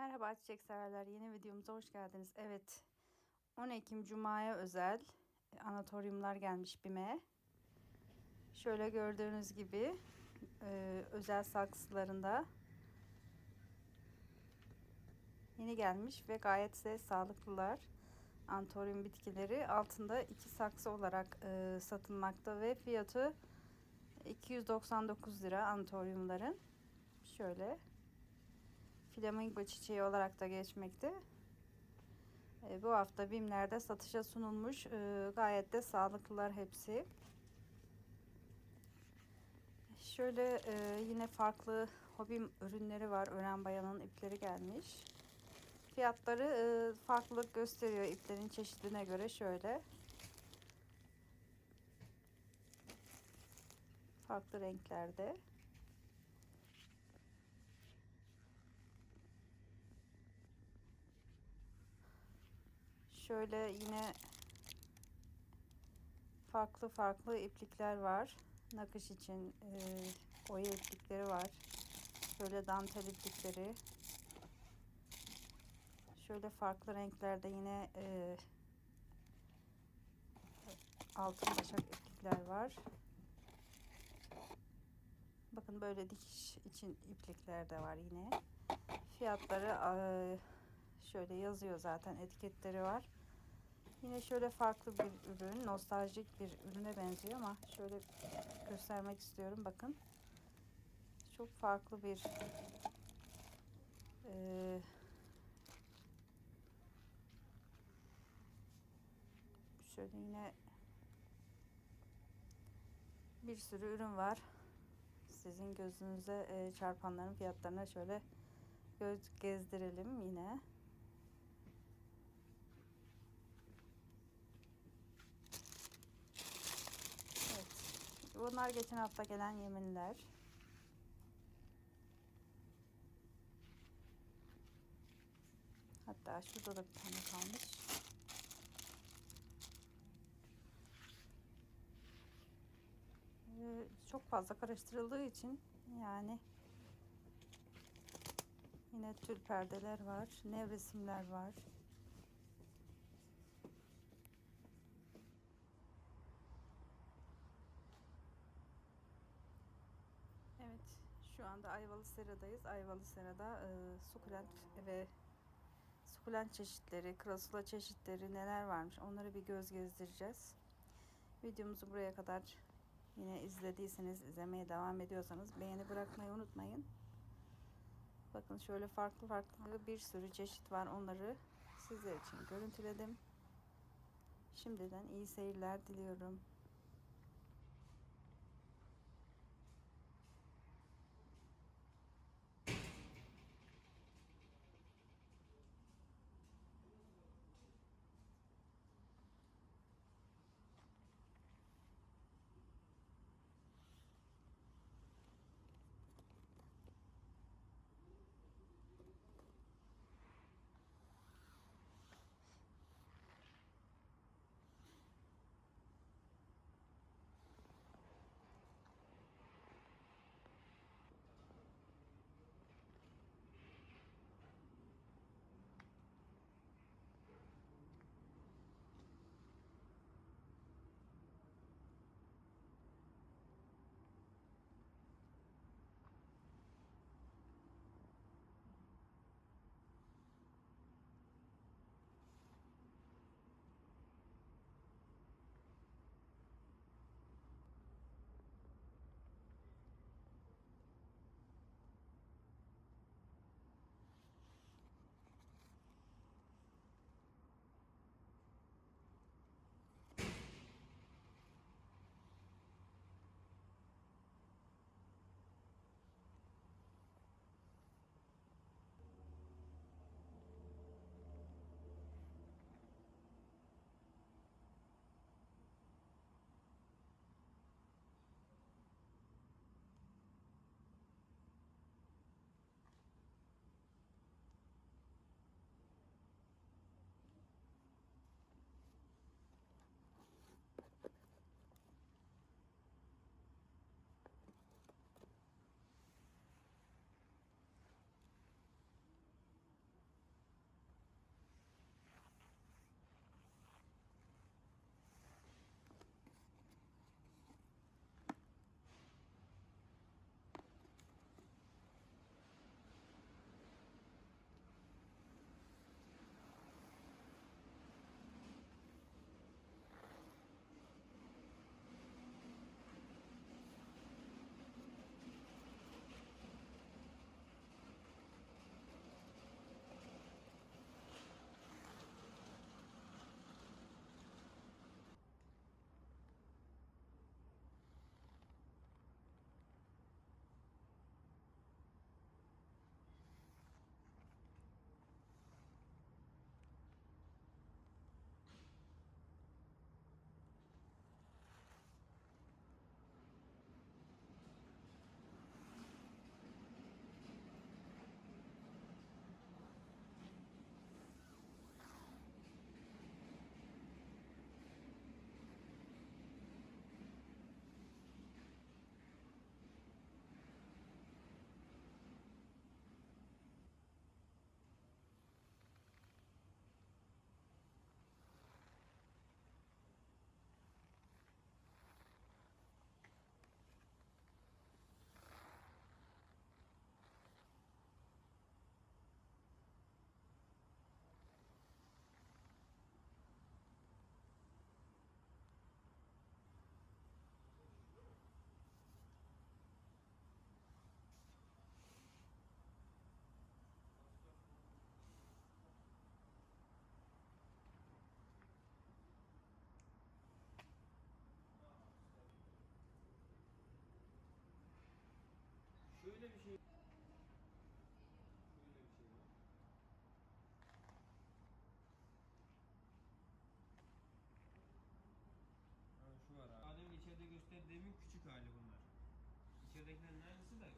Merhaba çiçek severler. Yeni videomuza hoş geldiniz. Evet. 10 Ekim Cuma'ya özel anatoryumlar gelmiş BİM'e. Şöyle gördüğünüz gibi e, özel saksılarında yeni gelmiş ve gayet de sağlıklılar. Antoryum bitkileri altında iki saksı olarak e, satılmakta ve fiyatı 299 lira antoryumların. Şöyle flamingo çiçeği olarak da geçmekte. E, bu hafta BİM'lerde satışa sunulmuş. E, gayet de sağlıklılar hepsi. Şöyle e, yine farklı hobi ürünleri var. Ören Bayan'ın ipleri gelmiş. Fiyatları e, farklılık gösteriyor iplerin çeşidine göre şöyle. Farklı renklerde. Şöyle yine farklı farklı iplikler var. Nakış için e, oya iplikleri var. Şöyle dantel iplikleri. Şöyle farklı renklerde yine e, altın başak iplikler var. Bakın böyle dikiş için iplikler de var yine. Fiyatları e, şöyle yazıyor zaten etiketleri var. Yine şöyle farklı bir ürün, nostaljik bir ürüne benziyor ama şöyle göstermek istiyorum. Bakın. Çok farklı bir e, şöyle yine bir sürü ürün var. Sizin gözünüze e, çarpanların fiyatlarına şöyle göz gezdirelim yine. Bunlar geçen hafta gelen yeminler. Hatta şurada da bir tane kalmış. Ee, çok fazla karıştırıldığı için yani yine tül perdeler var, nevresimler var. Evet, şu anda Ayvalı Sera'dayız. Ayvalı Sera'da e, sukulent ve sukulent çeşitleri, krasula çeşitleri neler varmış onları bir göz gezdireceğiz. Videomuzu buraya kadar yine izlediyseniz, izlemeye devam ediyorsanız beğeni bırakmayı unutmayın. Bakın şöyle farklı farklı bir sürü çeşit var. Onları sizler için görüntüledim. Şimdiden iyi seyirler diliyorum. demin küçük hali bunlar. İçeridekilerin aynısı da